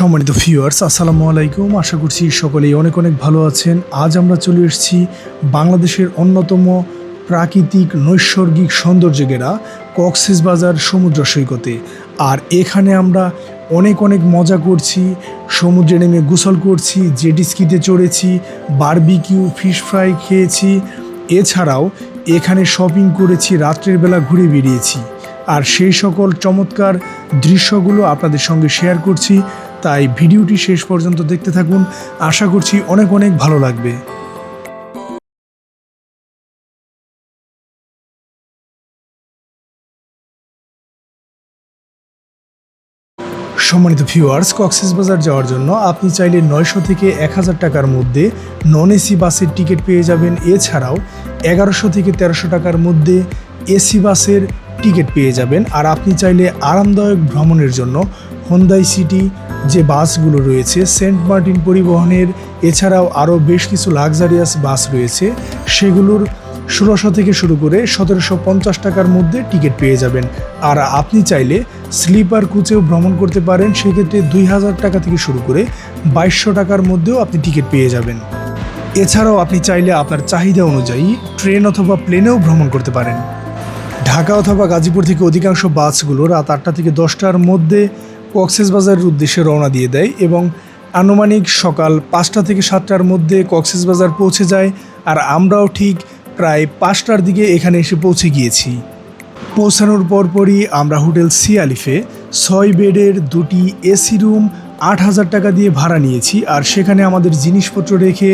সম্মানিত ভিউয়ার্স আসসালামু আলাইকুম। আশা করছি সকলেই অনেক অনেক ভালো আছেন। আজ আমরা চলে এসেছি বাংলাদেশের অন্যতম প্রাকৃতিক নৈসর্গিক সৌন্দর্য গেরা কক্সেস বাজার সমুদ্র সৈকতে। আর এখানে আমরা অনেক অনেক মজা করছি, সমুদ্রে নেমে গোসল করছি জেটিস্কিতে চড়েছি বারবিকিউ ফিশ ফ্রাই খেয়েছি। এছাড়াও এখানে শপিং করেছি, রাত্রের বেলা ঘুরে বেরিয়েছি। আর সেই সকল চমৎকার দৃশ্যগুলো আপনাদের সঙ্গে শেয়ার করছি। তাই ভিডিওটি শেষ পর্যন্ত দেখতে থাকুন। আশা করছি অনেক অনেক ভালো লাগবে। সম্মানিত ভিউয়ার্স কক্সেস বাজার যাওয়ার জন্য আপনি চাইলে নয়শো থেকে এক হাজার টাকার মধ্যে নন এসি বাসের টিকিট পেয়ে যাবেন। এছাড়াও এগারোশো থেকে তেরোশো টাকার মধ্যে এসি বাসের টিকিট পেয়ে যাবেন। আর আপনি চাইলে আরামদায়ক ভ্রমণের জন্য হোন্দাই সিটি যে বাসগুলো রয়েছে, সেন্ট মার্টিন পরিবহনের এছাড়াও আরও বেশ কিছু লাক্সারিয়াস বাস রয়েছে, সেগুলোর ষোলোশো থেকে শুরু করে সতেরোশো পঞ্চাশ টাকার মধ্যে টিকিট পেয়ে যাবেন। আর আপনি চাইলে স্লিপার কোচেও ভ্রমণ করতে পারেন, সেক্ষেত্রে দুই হাজার টাকা থেকে শুরু করে বাইশশো টাকার মধ্যেও আপনি টিকিট পেয়ে যাবেন। এছাড়াও আপনি চাইলে আপনার চাহিদা অনুযায়ী ট্রেন অথবা প্লেনেও ভ্রমণ করতে পারেন। ঢাকা অথবা গাজীপুর থেকে অধিকাংশ বাসগুলো রাত আটটা থেকে দশটার মধ্যে কক্সেস বাজারের উদ্দেশ্যে রওনা দিয়ে দেয় এবং আনুমানিক সকাল পাঁচটা থেকে সাতটার মধ্যে কক্সেস বাজার পৌঁছে যায় আর আমরাও ঠিক প্রায় পাঁচটার দিকে এখানে এসে পৌঁছে গিয়েছি। পৌঁছানোর পরপরই আমরা হোটেল সি আলিফে ছয় বেডের দুটি এসি রুম, আট হাজার টাকা দিয়ে ভাড়া নিয়েছি আর সেখানে আমাদের জিনিসপত্র রেখে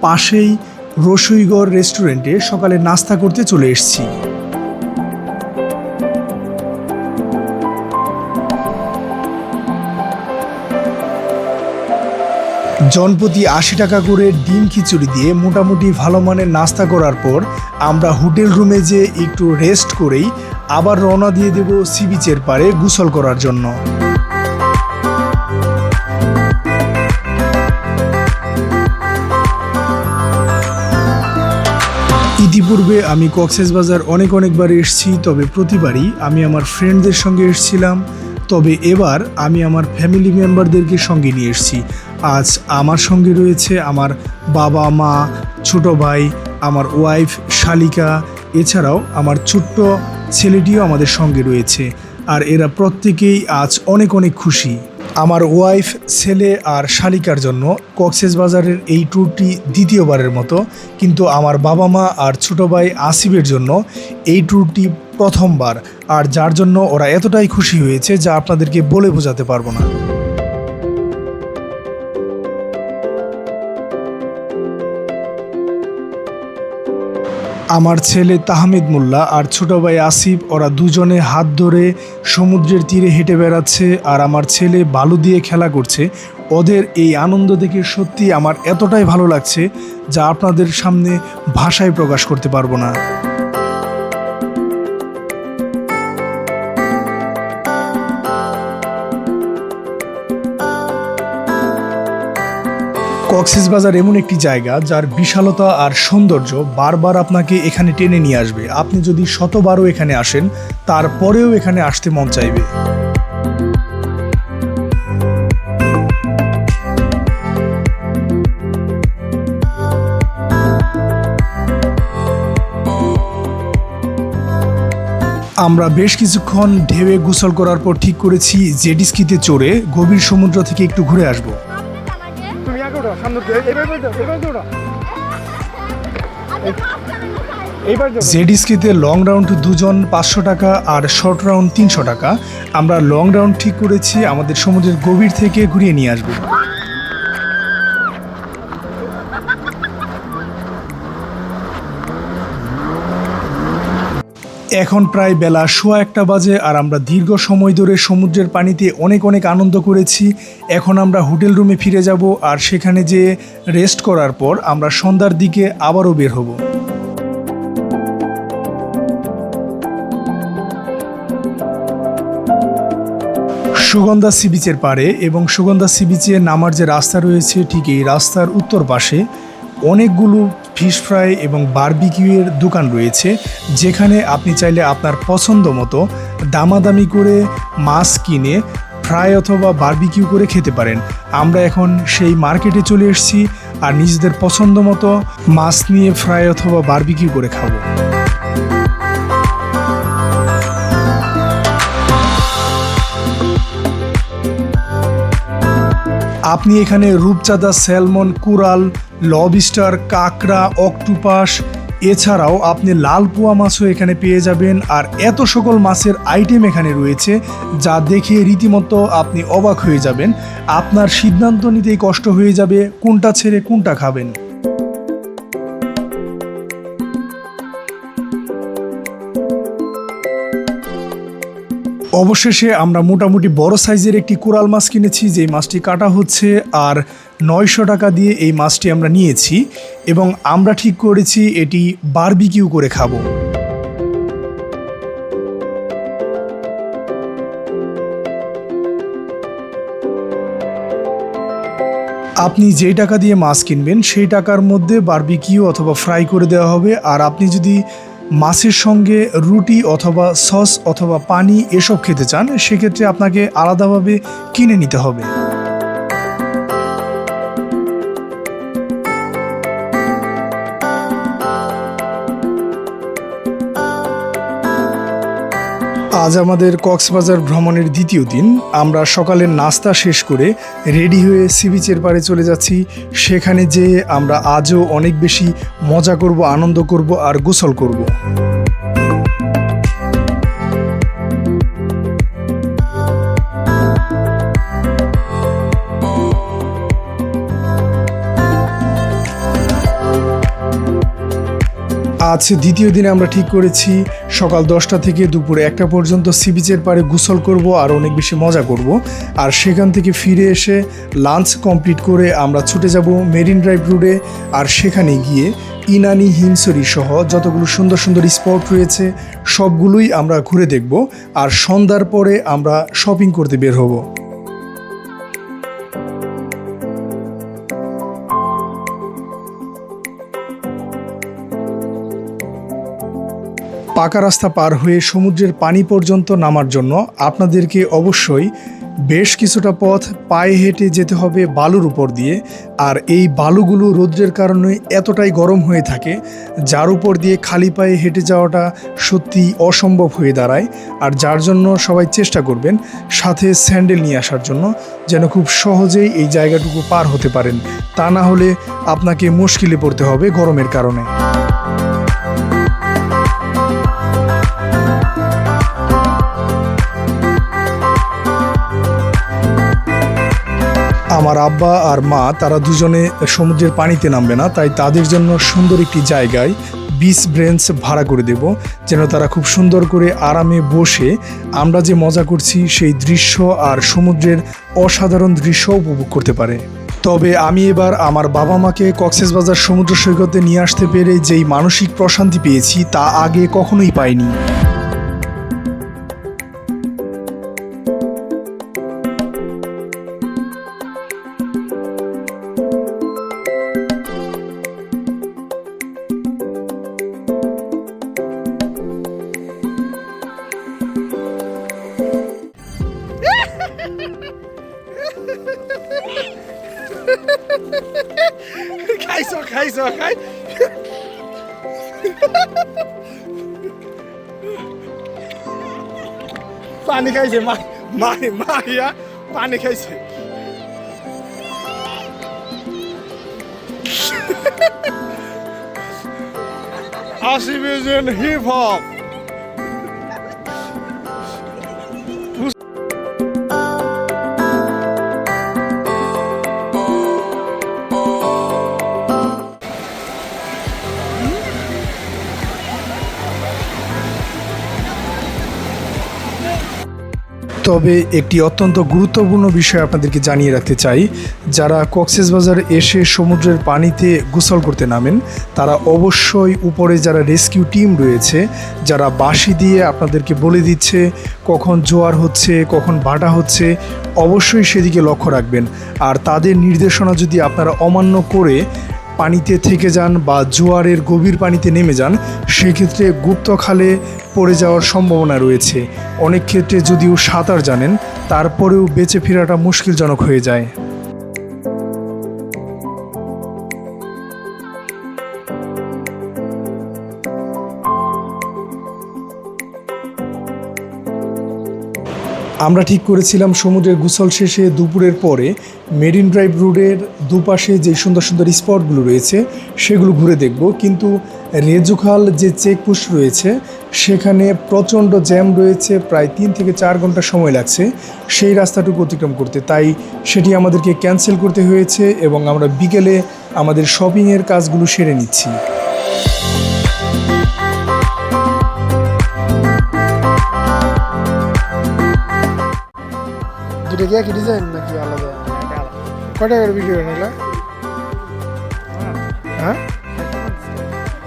পাশেই রসইগড় রেস্টুরেন্টে সকালে নাস্তা করতে চলে এসেছি। জনপ্রতি আশি টাকা করে ডিম খিচুড়ি দিয়ে মোটামুটি ভালো মানের নাস্তা করার পর আমরা হোটেল রুমে যে একটু রেস্ট করেই আবার রওনা দিয়ে দেব সি বিচের পারে গোসল করার জন্য। ইতিপূর্বে আমি কক্সেস বাজার অনেক অনেকবার এসেছি, তবে প্রতিবারই আমি আমার ফ্রেন্ডদের সঙ্গে এসেছিলাম। তবে এবার আমি আমার ফ্যামিলি মেম্বারদেরকে সঙ্গে নিয়ে এসেছি। আজ আমার সঙ্গে রয়েছে আমার বাবা, মা, ছোট ভাই, আমার ওয়াইফ শালিকা, এছাড়াও আমার ছোট্ট ছেলেটিও আমাদের সঙ্গে রয়েছে। আর এরা প্রত্যেকেই আজ অনেক অনেক খুশি। আমার ওয়াইফ ছেলে আর শালিকার জন্য কক্সেস বাজারের এই ট্যুরটি দ্বিতীয়বারের মতো। কিন্তু আমার বাবা, মা আর ছোট ভাই আসিফের জন্য এই ট্যুরটি প্রথমবার। আর যার জন্য ওরা এতটাই খুশি হয়েছে যা আপনাদেরকে বলে বোঝাতে পারব না। আমার ছেলে তাহমিদ মোল্লা আর ছোট ভাই আসিফ, ওরা দুজনে হাত ধরে সমুদ্রের তীরে হেঁটে বেড়াচ্ছে আর আমার ছেলে বালু দিয়ে খেলা করছে। ওদের এই আনন্দ দেখে সত্যি আমার এতটাই ভালো লাগছে যা আপনাদের সামনে ভাষায় প্রকাশ করতে পারব না। কক্সেস বাজার এমন একটি জায়গা যার বিশালতা আর সৌন্দর্য বারবার আপনাকে এখানে টেনে নিয়ে আসবে। আপনি যদি শতবারও এখানে আসেন, তারপরেও এখানে আসতে মন চাইবে। আমরা বেশ কিছুক্ষণ ঢেউয়ে গোসল করার পর ঠিক করেছি জেডিস্কিতে চড়ে গভীর সমুদ্র থেকে একটু ঘুরে আসব। আগে স্কিতে জেডিস্কিতে লং রাউন্ড দুজন পাঁচশো টাকা আর শর্ট রাউন্ড তিনশো টাকা। আমরা লং রাউন্ড ঠিক করেছি আমাদের সমুদ্রের গভীর থেকে ঘুরিয়ে নিয়ে আসবে। এখন প্রায় বেলা সোয়া একটা বাজে আর আমরা দীর্ঘ সময় ধরে সমুদ্রের পানিতে অনেক অনেক আনন্দ করেছি। এখন আমরা হোটেল রুমে ফিরে যাব আর সেখানে যে রেস্ট করার পর আমরা সন্ধ্যার দিকে আবারও বের হব। সুগন্ধা সি বিচের পারে এবং সুগন্ধা সি বিচে নামার যে রাস্তা রয়েছে, ঠিক এই রাস্তার উত্তর পাশে অনেকগুলো ফিশ ফ্রাই এবং বারবিকিউয়ের দোকান রয়েছে, যেখানে আপনি চাইলে আপনার পছন্দ মতো দামাদামি করে মাছ কিনে ফ্রাই অথবা বারবিকিউ করে খেতে পারেন। আমরা এখন সেই মার্কেটে চলে এসেছি আর নিজেদের পছন্দ মতো মাছ নিয়ে ফ্রাই অথবা বারবিকিউ করে খাব। আপনি এখানে রূপচাঁদা, স্যালমন কুরাল লবস্টার, কাঁকড়া, অক্টোপাস, এছাড়াও আপনি লাল পোয়া মাছও এখানে পেয়ে যাবেন। আর এত সকল মাছের আইটেম এখানে রয়েছে, যা দেখে রীতিমতো আপনি অবাক হয়ে যাবেন। আপনার সিদ্ধান্ত নিতেই কষ্ট হয়ে যাবে, কোনটা ছেড়ে কোনটা খাবেন। অবশেষে আমরা মোটামুটি বড় সাইজের একটি কোরাল মাছ কিনেছি, যেই মাছটি কাটা হচ্ছে, আর নয়শো টাকা দিয়ে এই মাছটি আমরা নিয়েছি এবং আমরা ঠিক করেছি এটি বারবিকিউ করে খাব। আপনি যেই টাকা দিয়ে মাছ কিনবেন, সেই টাকার মধ্যে বারবিকিউ অথবা ফ্রাই করে দেওয়া হবে, আর আপনি যদি মাছের সঙ্গে রুটি অথবা সস অথবা পানি এসব খেতে চান, সেক্ষেত্রে আপনাকে আলাদাভাবে কিনে নিতে হবে। আজ আমাদের কক্সবাজার ভ্রমণের দ্বিতীয় দিন। আমরা সকালের নাস্তা শেষ করে রেডি হয়ে সি বিচের চলে যাচ্ছি। সেখানে যেয়ে আমরা আজও অনেক বেশি মজা করব, আনন্দ করব আর গোসল করব। আজ দ্বিতীয় দিনে আমরা ঠিক করেছি, সকাল দশটা থেকে দুপুর একটা পর্যন্ত সি বিচের পাড়ে গোসল করব আর অনেক বেশি মজা করব। আর সেখান থেকে ফিরে এসে লাঞ্চ কমপ্লিট করে আমরা ছুটে যাব মেরিন ড্রাইভ রোডে আর সেখানে গিয়ে ইনানি হিমসরি সহ যতগুলো সুন্দর সুন্দর স্পট রয়েছে, সবগুলোই আমরা ঘুরে দেখব। আর সন্ধ্যার পরে আমরা শপিং করতে বের হব। পাকা রাস্তা পার হয়ে সমুদ্রের পানি পর্যন্ত নামার জন্য আপনাদেরকে অবশ্যই বেশ কিছুটা পথ পায়ে হেঁটে যেতে হবে বালুর উপর দিয়ে। আর এই বালুগুলো রৌদ্রের কারণে এতটাই গরম হয়ে থাকে, যার উপর দিয়ে খালি পায়ে হেঁটে যাওয়াটা সত্যি অসম্ভব হয়ে দাঁড়ায়। আর যার জন্য সবাই চেষ্টা করবেন সাথে স্যান্ডেল নিয়ে আসার জন্য, যেন খুব সহজেই এই জায়গাটুকু পার হতে পারেন। তা না হলে আপনাকে মুশকিলে পড়তে হবে গরমের কারণে। আমার আব্বা আর মা, তারা দুজনে সমুদ্রের পানিতে নামবে না, তাই তাদের জন্য সুন্দর একটি জায়গায় বিচ ব্রেঞ্চ ভাড়া করে দেব, যেন তারা খুব সুন্দর করে আরামে বসে আমরা যে মজা করছি সেই দৃশ্য আর সমুদ্রের অসাধারণ দৃশ্য উপভোগ করতে পারে। তবে আমি এবার আমার বাবা মাকে কক্সবাজার সমুদ্র সৈকতে নিয়ে আসতে পেরে যেই মানসিক প্রশান্তি পেয়েছি তা আগে কখনোই পাইনি। খাইছ খাইছ খাই। পানি খাইছে মা মা মাইয়া পানি খাইছে। আশি মিলিয়ন হিপ হপ তবে একটি অত্যন্ত গুরুত্বপূর্ণ বিষয় আপনাদেরকে জানিয়ে রাখতে চাই। যারা কক্সবাজার এসে সমুদ্রের পানিতে গোসল করতে নামেন, তারা অবশ্যই উপরে যারা রেস্কিউ টিম রয়েছে, যারা বাঁশি দিয়ে আপনাদেরকে বলে দিচ্ছে কখন জোয়ার হচ্ছে, কখন ভাটা হচ্ছে, অবশ্যই সেদিকে লক্ষ্য রাখবেন। আর তাদের নির্দেশনা যদি আপনারা অমান্য করে পানিতে থেকে যান বা জোয়ারের গভীর পানিতে নেমে যান, সেক্ষেত্রে গুপ্ত খালে পড়ে যাওয়ার সম্ভাবনা রয়েছে। অনেক ক্ষেত্রে যদিও সাঁতার জানেন, তারপরেও বেঁচে ফেরাটা মুশকিলজনক হয়ে যায়। আমরা ঠিক করেছিলাম সমুদ্রের গুসল শেষে দুপুরের পরে মেরিন ড্রাইভ রোডের দুপাশে যে সুন্দর সুন্দর স্পটগুলো রয়েছে, সেগুলো ঘুরে দেখব। কিন্তু রেজুখাল যে চেকপোস্ট রয়েছে, সেখানে প্রচণ্ড জ্যাম রয়েছে, প্রায় তিন থেকে চার ঘণ্টা সময় লাগছে সেই রাস্তাটুকু অতিক্রম করতে। তাই সেটি আমাদেরকে ক্যান্সেল করতে হয়েছে এবং আমরা বিকেলে আমাদের শপিংয়ের কাজগুলো সেরে নিচ্ছি। দুটো কি একই ডিজাইন নাকি আলাদা? কয় টাকা করে বিক্রি করেন এগুলা? হ্যাঁ?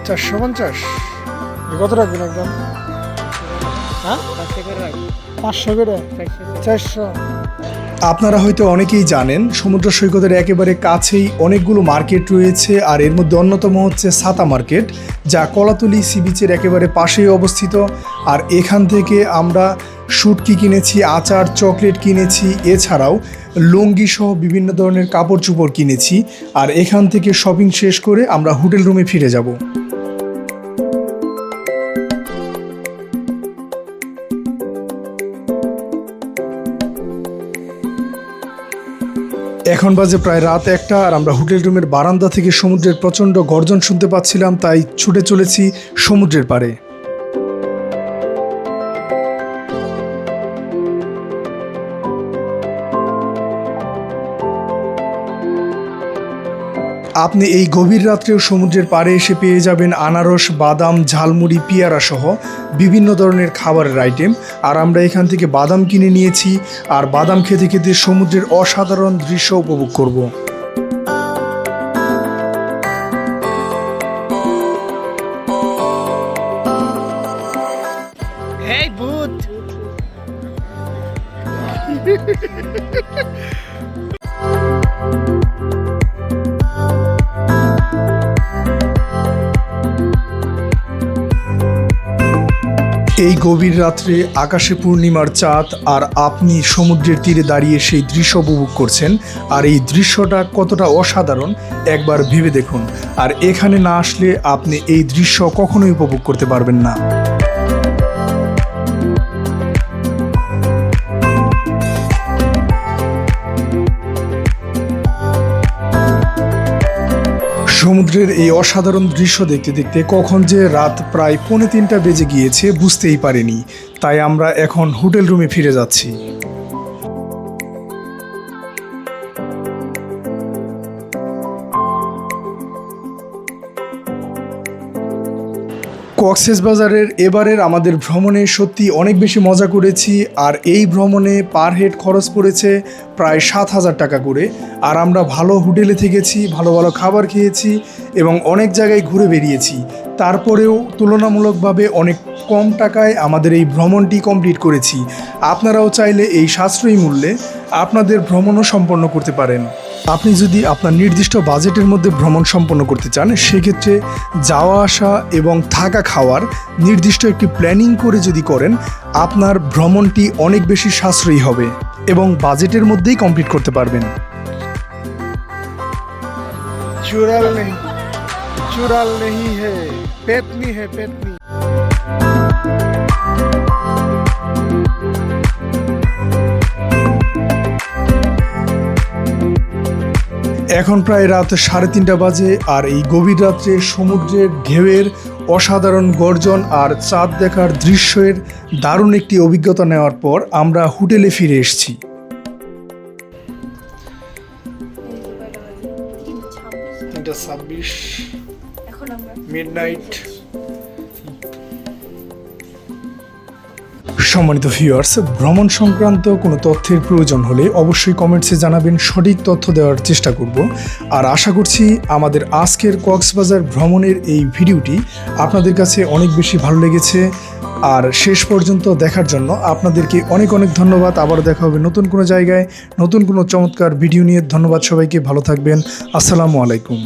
চারশো পঞ্চাশ। কত রাখবেন একদম? হ্যাঁ? পাঁচশো করে? চারশো। আপনারা হয়তো অনেকেই জানেন, সমুদ্র সৈকতের একেবারে কাছেই অনেকগুলো মার্কেট রয়েছে আর এর মধ্যে অন্যতম হচ্ছে সাতা মার্কেট, যা কলাতলি সি বিচের একেবারে পাশেই অবস্থিত। আর এখান থেকে আমরা শুটকি কিনেছি, আচার, চকলেট কিনেছি, এছাড়াও লুঙ্গি সহ বিভিন্ন ধরনের কাপড় চোপড় কিনেছি। আর এখান থেকে শপিং শেষ করে আমরা হোটেল রুমে ফিরে যাব। এখন বাজে প্রায় রাত একটা আর আমরা হোটেল রুমের বারান্দা থেকে সমুদ্রের প্রচণ্ড গর্জন শুনতে পাচ্ছিলাম, তাই ছুটে চলেছি সমুদ্রের পাড়ে। আপনি এই গভীর রাত্রেও সমুদ্রের পাড়ে এসে পেয়ে যাবেন আনারস, বাদাম, ঝালমুড়ি পিয়ারা সহ বিভিন্ন ধরনের খাবারের আইটেম আর আমরা এখান থেকে বাদাম কিনে নিয়েছি, আর বাদাম খেতে খেতে সমুদ্রের অসাধারণ দৃশ্য উপভোগ করব। এই গভীর রাত্রে আকাশে পূর্ণিমার চাঁদ আর আপনি সমুদ্রের তীরে দাঁড়িয়ে সেই দৃশ্য উপভোগ করছেন, আর এই দৃশ্যটা কতটা অসাধারণ, একবার ভেবে দেখুন। আর এখানে না আসলে আপনি এই দৃশ্য কখনোই উপভোগ করতে পারবেন না। সমুদ্রের এই অসাধারণ দৃশ্য দেখতে দেখতে কখন যে রাত প্রায় পৌনে তিনটা বেজে গিয়েছে বুঝতেই পারিনি। তাই আমরা এখন হোটেল রুমে ফিরে যাচ্ছি। কক্সেস বাজারের এবারের আমাদের ভ্রমণে সত্যি অনেক বেশি মজা করেছি, আর এই ভ্রমণে পার হেড খরচ পড়েছে প্রায় সাত হাজার টাকা করে। আর আমরা ভালো হোটেলে থেকেছি, ভালো ভালো খাবার খেয়েছি এবং অনেক জায়গায় ঘুরে বেরিয়েছি। তারপরেও তুলনামূলকভাবে অনেক কম টাকায় আমাদের এই ভ্রমণটি কমপ্লিট করেছি। আপনারাও চাইলে এই সাশ্রয়ী মূল্যে আপনাদের ভ্রমণও সম্পন্ন করতে পারেন। আপনি যদি আপনার নির্দিষ্ট বাজেটের মধ্যে ভ্রমণ সম্পন্ন করতে চান, সেক্ষেত্রে যাওয়া আসা এবং থাকা খাওয়ার নির্দিষ্ট একটি প্ল্যানিং করে যদি করেন, আপনার ভ্রমণটি অনেক বেশি সাশ্রয়ী হবে এবং বাজেটের মধ্যেই কমপ্লিট করতে পারবেন। চুরাল নেই চুরাল নেই হে, পেতনি হে, পেতনি। এখন প্রায় রাত সাড়ে তিনটা বাজে আর এই গভীর রাত্রে সমুদ্রের ঢেউয়ের অসাধারণ গর্জন আর চাঁদ দেখার দৃশ্যের দারুণ একটি অভিজ্ঞতা নেওয়ার পর আমরা হোটেলে ফিরে এসেছি। তিনটা ছাব্বিশ। মিড নাইট সম্মানিত ভিউয়ার্স ভ্রমণ সংক্রান্ত কোনো তথ্যের প্রয়োজন হলে অবশ্যই কমেন্টসে জানাবেন, সঠিক তথ্য দেওয়ার চেষ্টা করব। আর আশা করছি আমাদের আজকের কক্সবাজার ভ্রমণের এই ভিডিওটি আপনাদের কাছে অনেক বেশি ভালো লেগেছে। আর শেষ পর্যন্ত দেখার জন্য আপনাদেরকে অনেক অনেক ধন্যবাদ। আবার দেখা হবে নতুন কোনো জায়গায়, নতুন কোনো চমৎকার ভিডিও নিয়ে। ধন্যবাদ সবাইকে, ভালো থাকবেন। আসসালামু আলাইকুম।